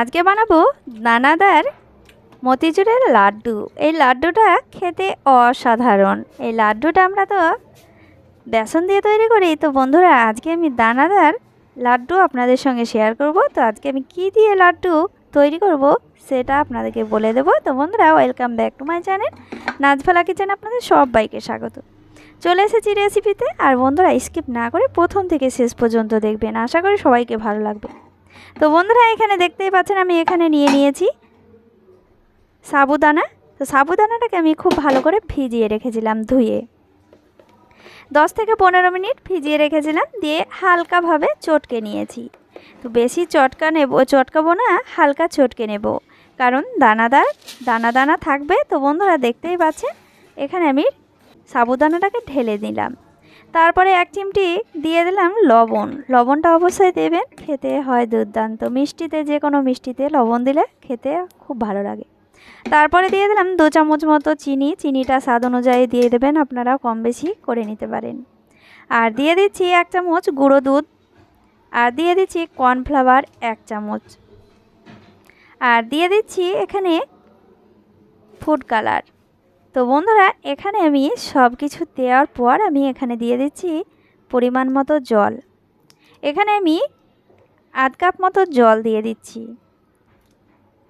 আজকে বানাবো দানাদার মতিচুরের লাড্ডু। এই লাড্ডুটা খেতে অসাধারণ। এই লাড্ডুটা আমরা তো বেসন দিয়ে তৈরি করি। তো বন্ধুরা, আজকে আমি দানাদার লাড্ডু আপনাদের সঙ্গে শেয়ার করব। তো আজকে আমি কি দিয়ে লাড্ডু তৈরি করব সেটা আপনাদেরকে বলে দেবো। তো বন্ধুরা welcome back to my channel নাচফালা kitchen আপনাদের সবাইকে স্বাগত। চলে এসেছি রেসিপিতে আর বন্ধুরা স্কিপ না করে প্রথম থেকে শেষ পর্যন্ত দেখবেন। আশা করি সবাইকে ভালো লাগবে। তো বন্ধুরা, এখানে দেখতেই পাচ্ছেন আমি এখানে নিয়ে নিয়েছি সাবুদানা। তো সাবুদানাটাকে আমি খুব ভালো করে ভিজিয়ে রেখেছিলাম ধুয়ে। দশ থেকে পনেরো মিনিট ভিজিয়ে রেখেছিলাম, দিয়ে হালকাভাবে চটকে নিয়েছি। তো বেশি চটকা নেব, চটকাবো না, হালকা চটকে নেব। কারণ দানাদার দানা দানা থাকবে। তো বন্ধুরা, দেখতেই পাচ্ছেন, এখানে আমি সাবুদানাটাকে ঢেলে দিলাম। তারপরে এক চিমটি দিয়ে দিলাম লবণ। লবণটা অবশ্যই দেবেন, খেতে হয় দুর্দান্ত। মিষ্টিতে যে কোনো মিষ্টিতে লবণ দিলে খেতে খুব ভালো লাগে। তারপরে দিয়ে দিলাম দু চামচ মতো চিনি। চিনিটা স্বাদ অনুযায়ী দিয়ে দেবেন আপনারা কম বেশি করে নিতে পারেন। আর দিয়ে দিচ্ছি এক চামচ গুঁড়ো দুধ। আর দিয়ে দিচ্ছি কর্নফ্লাওয়ার এক চামচ। আর দিয়ে দিচ্ছি এখানে ফুড কালার। তো বন্ধুরা, এখানে আমি সব কিছু দেওয়ার পর আমি এখানে দিয়ে দিচ্ছি পরিমাণ মতো জল। এখানে আমি আধ কাপ মতো জল দিয়ে দিচ্ছি।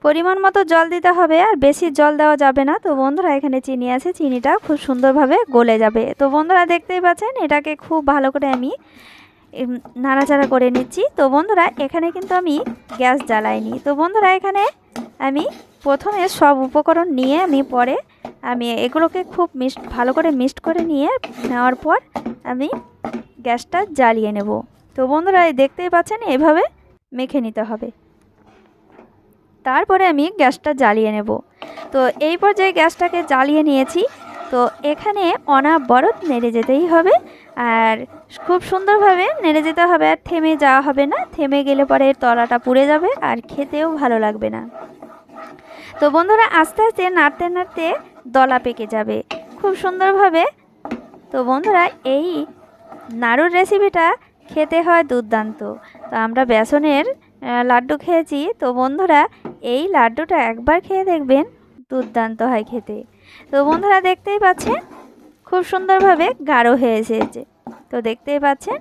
পরিমাণ মতো জল দিতে হবে, আর বেশি জল দেওয়া যাবে না। তো বন্ধুরা, এখানে চিনি আছে, চিনিটা খুব সুন্দরভাবে গলে যাবে। তো বন্ধুরা, দেখতেই পাচ্ছেন, এটাকে খুব ভালো করে আমি নাড়াচাড়া করে নিচ্ছি। তো বন্ধুরা, এখানে কিন্তু আমি গ্যাস জ্বালাইনি। তো বন্ধুরা, এখানে আমি প্রথমে সব উপকরণ নিয়ে আমি পরে আমি এগুলোকে খুব মিক্সড ভালো করে মিক্সড করে নিয়ে নেওয়ার পর আমি গ্যাসটা জ্বালিয়ে নেব। তো বন্ধুরা, এই দেখতেই পাচ্ছেন, এভাবে মেখে নিতে হবে। তারপরে আমি গ্যাসটা জ্বালিয়ে নেব। তো এই পর্যায়ে গ্যাসটাকে জ্বালিয়ে নিয়েছি। তো এখানে অনাবরত নেড়ে যেতেই হবে। আর খুব সুন্দরভাবে নেড়ে যেতে হবে, আর থেমে যাওয়া হবে না। থেমে গেলে পরে তলাটা পুড়ে যাবে, আর খেতেও ভালো লাগবে না। তো বন্ধুরা আস্তে আস্তে নাড়তে নাড়তে দলা পেকে যাবে। খুব সুন্দরভাবে। তো বন্ধুরা এই নাড়ুর রেসিপিটা খেতে হয় দুর্দান্ত। তো আমরা বেসনের লাড্ডু খেয়েছি। তো বন্ধুরা এই লাড্ডুটা একবার খেয়ে দেখবেন দুর্দান্ত হয় খেতে। তো বন্ধুরা দেখতেই পাচ্ছেন, খুব সুন্দরভাবে গাঢ় হয়ে এসেছে। তো দেখতেই পাচ্ছেন,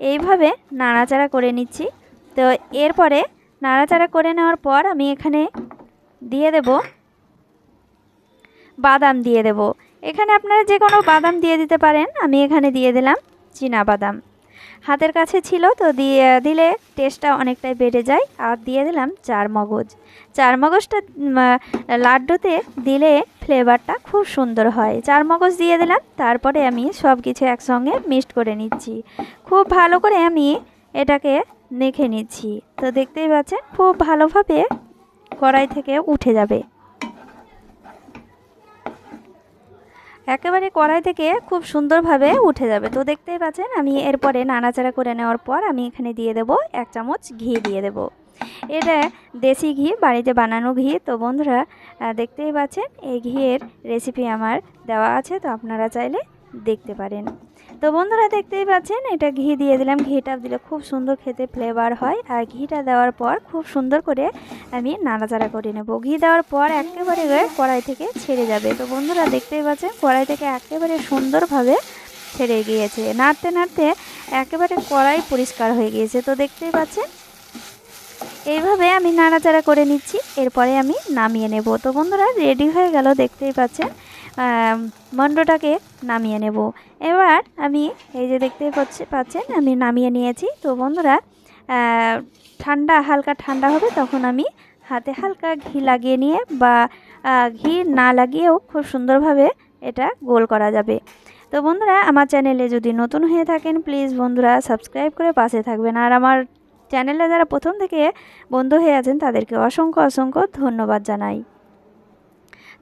এইভাবে নাড়াচাড়া করে নিচ্ছি। তো এরপরে নাড়াচাড়া করে নেওয়ার পর আমি এখানে দিয়ে দেব। বাদাম দিয়ে দেব। এখানে আপনারা যে কোনো বাদাম দিয়ে দিতে পারেন। আমি এখানে দিয়ে দিলাম চীনা বাদাম। হাতের কাছে ছিল, তো দিয়ে, দিলে টেস্টটা অনেকটাই বেড়ে যায়। আর দিয়ে দিলাম চার মগজ চার মগজটা লাড্ডুতে দিলে ফ্লেভারটা খুব সুন্দর হয়। চার মগজ দিয়ে দিলাম, তারপরে আমি সব কিছু একসঙ্গে মিক্সড করে নিচ্ছি। খুব ভালো করে আমি এটাকে মেখে নিচ্ছি। তো দেখতেই পাচ্ছেন, খুব ভালোভাবে কড়াই থেকে উঠে যাবে। একেবারে কড়াই থেকে খুব সুন্দরভাবে উঠে যাবে। তো দেখতেই পাচ্ছেন, আমি এরপরে নাড়াচাড়া করে নেওয়ার পর আমি এখানে দিয়ে দেব এক চামচ ঘি দিয়ে দেব। এটা দেশি ঘি, বাড়িতে বানানো ঘি। তো বন্ধুরা দেখতেই পাচ্ছেন, এই ঘিয়ের রেসিপি আমার দেওয়া আছে। তো আপনারা চাইলে দেখতে পারেন। তো বন্ধুরা দেখতেই পাচ্ছেন, এটা ঘি দিয়ে দিলাম। ঘিটা দিলে খুব সুন্দর খেতে ফ্লেভার হয়। আর ঘিটা দেওয়ার পর খুব সুন্দর করে আমি নাড়াচাড়া করে নেব। ঘি দেওয়ার পর একেবারে কড়াই থেকে ছেড়ে যাবে। তো বন্ধুরা দেখতেই পাচ্ছেন, কড়াই থেকে একেবারে সুন্দরভাবে ছেড়ে গিয়েছে। নাড়তে নাড়তে একেবারে কড়াই পরিষ্কার হয়ে গিয়েছে। তো দেখতেই পাচ্ছেন, এইভাবে আমি নাড়াচাড়া করে নিচ্ছি। এরপরে আমি নামিয়ে নেব। তো বন্ধুরা রেডি হয়ে গেল, দেখতেই পাচ্ছেন। মণ্ডটাকে নামিয়ে নেব। এবার আমি এই যে দেখতে পাচ্ছে, পাচ্ছেন, আমি নামিয়ে নিয়েছি। তো বন্ধুরা ঠান্ডা, হালকা ঠান্ডা হবে, তখন আমি হাতে হালকা ঘি লাগিয়ে নিয়ে বা ঘি না লাগিয়েও খুব সুন্দরভাবে এটা গোল করা যাবে। তো বন্ধুরা, আমার চ্যানেলে যদি নতুন হয়ে থাকেন, প্লিজ বন্ধুরা, সাবস্ক্রাইব করে পাশে থাকবেন। আর আমার চ্যানেলে যারা প্রথম থেকে বন্ধু হয়ে আছেন, তাদেরকে অসংখ্য অসংখ্য ধন্যবাদ জানাই।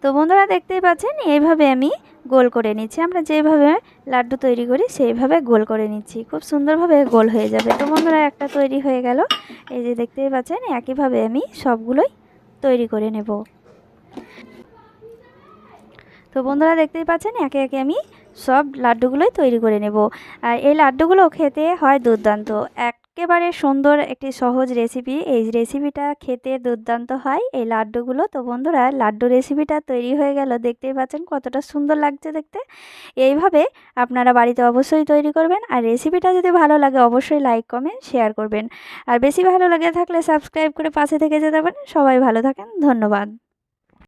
তো বন্ধুরা দেখতেই পাচ্ছেন, এইভাবে আমি গোল করে নিচ্ছি। আমরা যেভাবে লাড্ডু তৈরি করি, সেইভাবে গোল করে নিচ্ছি। খুব সুন্দরভাবে গোল হয়ে যাবে। তো বন্ধুরা, একটা তৈরি হয়ে গেল। এই যে দেখতেই পাচ্ছেন, একইভাবে আমি সবগুলোই তৈরি করে নেব। তো বন্ধুরা, দেখতেই পাচ্ছেন, একে একে আমি সব লাড্ডুগুলোই তৈরি করে নেব। আর এই লাড্ডুগুলো খেতে হয় দুর্দান্ত। এক একেবারে সুন্দর একটি সহজ রেসিপি এই রেসিপিটা খেতে দুর্দান্ত হয়। এই লাড্ডুগুলো তো বন্ধুরা, লাড্ডু রেসিপিটা তৈরি হয়ে গেল। দেখতেই পাচ্ছেন কতটা সুন্দর লাগছে দেখতে। এইভাবে আপনারা বাড়িতে অবশ্যই তৈরি করবেন। আর রেসিপিটা যদি ভালো লাগে, অবশ্যই লাইক কমেন্ট শেয়ার করবেন। আর বেশি ভালো লাগে থাকলে সাবস্ক্রাইব করে পাশে থেকে যেতে পারেন। সবাই ভালো থাকেন। ধন্যবাদ।